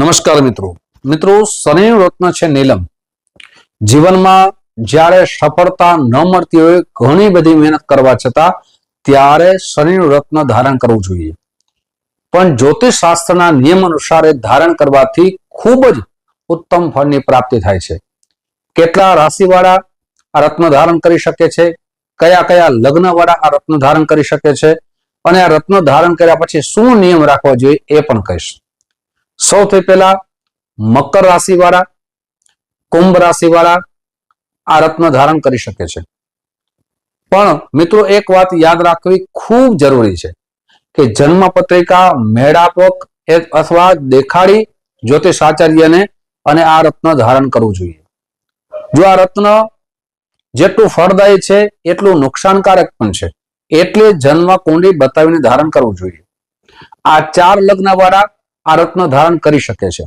નમસ્કાર મિત્રો. મિત્રો, શનિ રત્ન છે નીલમ. જીવનમાં જ્યારે સફળતા ન મળતી હોય, ઘણી બધી મહેનત કરવા છતાં ત્યારે શનિ રત્ન ધારણ કરવું જોઈએ. પણ જ્યોતિષ શાસ્ત્રના નિયમ અનુસાર ધારણ કરવાથી ખૂબ જ ઉત્તમ ફળની પ્રાપ્તિ થાય છે. કેટલા રાશિવાળા આ રત્ન ધારણ કરી શકે છે? કયા કયા લગ્ન વાળા આ રત્ન ધારણ કરી શકે છે? અને આ રત્ન ધારણ કર્યા પછી શું નિયમ રાખવા જોઈએ એ પણ કહીશ. સૌથી પહેલા મકર રાશિ વાળા કુંભ રાશિ વાળા આ રત્ન ધારણ કરી શકે છે. પણ મિત્રો એક વાત યાદ રાખવી ખૂબ જરૂરી છે કે જન્મ પત્રિકા મેળાપક અથવા દેખાડી જ્યોતિષ આચાર્યને અને આ રત્ન ધારણ કરવું જોઈએ. જો આ રત્ન જેટલું ફળદાયી છે, એટલું નુકસાનકારક પણ છે. એટલે જન્મ કુંડી બતાવીને ધારણ કરવું જોઈએ. આ ચાર લગ્ન વાળા આ રત્ન ધારણ કરી શકે છે.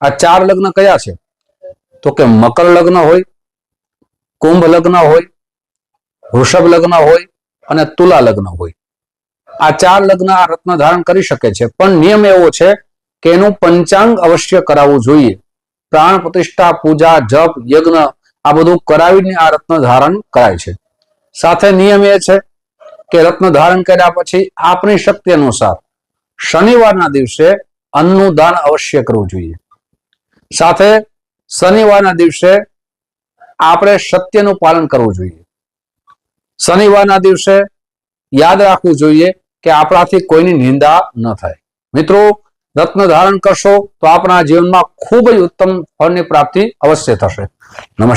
આ ચાર લગ્ન કયા છે? તો કે મકર લગ્ન હોય, કુંભ લગ્ન હોય, વૃષભ લગ્ન હોય અને તુલા લગ્ન હોય. આ ચાર લગ્ન આ રત્ન ધારણ કરી શકે છે. પણ નિયમ એવો છે કે એનું પંચાંગ અવશ્ય કરાવવું જોઈએ. પ્રાણ પ્રતિષ્ઠા, પૂજા, જપ, યજ્ઞ આ બધું કરાવીને આ રત્ન ધારણ કરાય છે. સાથે નિયમ એ છે કે રત્ન ધારણ કર્યા પછી આપણી શક્તિ અનુસાર શનિવારના દિવસે અન્નનું દાન અવશ્ય કરવું જોઈએ. સાથે શનિવારના દિવસે આપણે સત્યનું પાલન કરવું જોઈએ. શનિવારના દિવસે યાદ રાખવું જોઈએ કે આપણાથી કોઈની નિંદા ન થાય. મિત્રો, રત્ન ધારણ કરશો તો આપણા જીવનમાં ખૂબ જ ઉત્તમ ફળની પ્રાપ્તિ અવશ્ય થશે. નમસ્કાર.